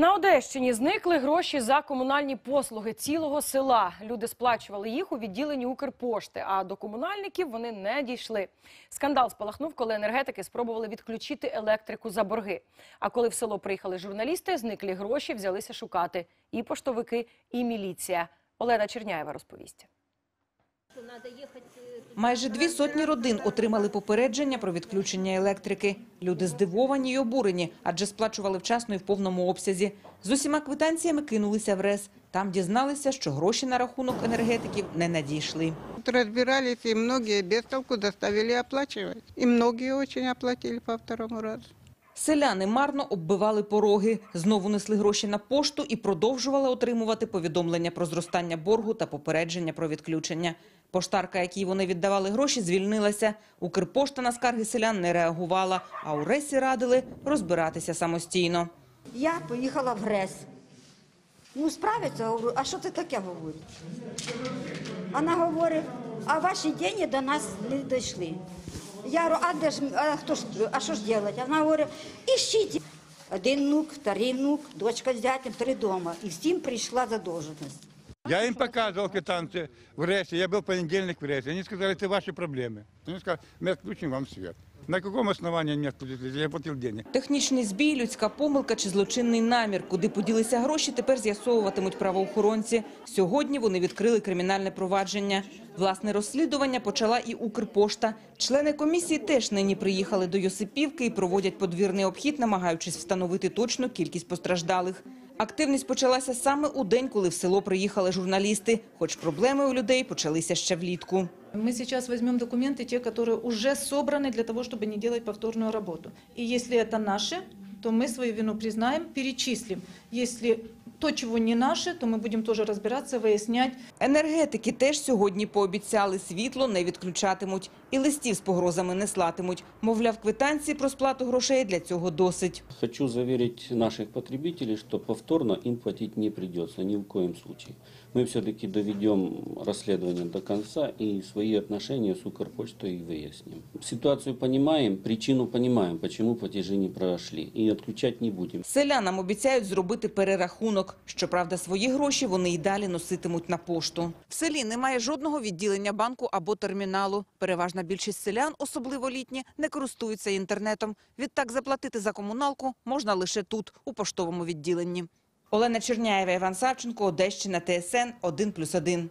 На Одещині зникли гроші за комунальні послуги цілого села. Люди сплачували їх у відділенні Укрпошти, а до комунальників вони не дійшли. Скандал спалахнув, коли енергетики спробували відключити електрику за борги. А коли в село приїхали журналісти, зниклі гроші взялися шукати і поштовики, і міліція. Олена Черняєва розповість. Майже дві сотні родин отримали попередження про відключення електрики. Люди здивовані й обурені, адже сплачували вчасно і в повному обсязі. З усіма квитанціями кинулися в РЕС. Там дізналися, що гроші на рахунок енергетиків не надійшли. Вот Разбирались, и многие без толку заставили оплачивать. И многие очень оплатили по второму разу. Селяни марно оббивали пороги, знову несли гроші на пошту і продовжували отримувати повідомлення про зростання боргу та попередження про відключення. Поштарка, якій вони віддавали гроші, звільнилася. Укрпошта на скарги селян не реагувала, а у РЕСі радили розбиратися самостійно. Я поїхала в ГРЕС. Ну, справиться, а що ти таке говориш? Вона говорить, а ваші гроші до нас не дійшли. Я говорю, а де ж, а хто ж, а що ж робити? Вона говорить, іщіть. Один внук, вторий внук, дочка з зятем, три дома. І всім прийшла задовженість. Я им показывал квитанции в РЭСе, я был в понедельник в РЭСе. Они сказали, это ваши проблемы. Они сказали, мы отключим вам свет. На каком основании они отключили? Я платил денег. Технічний збій, людська помилка чи злочинний намір. Куди поділися гроші, тепер з'ясовуватимуть правоохоронці. Сьогодні вони відкрили кримінальне провадження. Власне розслідування почала і Укрпошта. Члени комісії теж нині приїхали до Йосипівки і проводять подвірний обхід, намагаючись встановити точну кількість постраждалих. Активність почалася саме у день, коли в село приїхали журналісти, хоч проблеми у людей почалися ще влітку. Мы сейчас возьмем документы, те, которые уже собраны для того, чтобы не делать повторную работу. И если это наши, то мы свою вину признаем, перечислим. Если то, чего не наше, то мы будем тоже разбираться, выяснять. Енергетики теж сьогодні пообіцяли, світло не відключатимуть і листів з погрозами не слатимуть. Мовляв, квитанції про сплату грошей для цього досить. Хочу заверить наших потребителей, что повторно им платить не придется ни в коем случае. Мы все-таки доведем расследование до конца и свои отношения с Укрпочтой выясним. Ситуацию понимаем, причину понимаем, почему платежи не прошли. И отключать не будем. Селянам обіцяють зробити перерахунок. Щоправда, свої гроші вони й далі носитимуть на пошту. В селі немає жодного відділення банку або терміналу. Переважна більшість селян, особливо літні, не користуються інтернетом. Відтак заплатити за комуналку можна лише тут, у поштовому відділенні. Олена Черняєва, Іван Савченко, Одещина, ТСН 1+,1.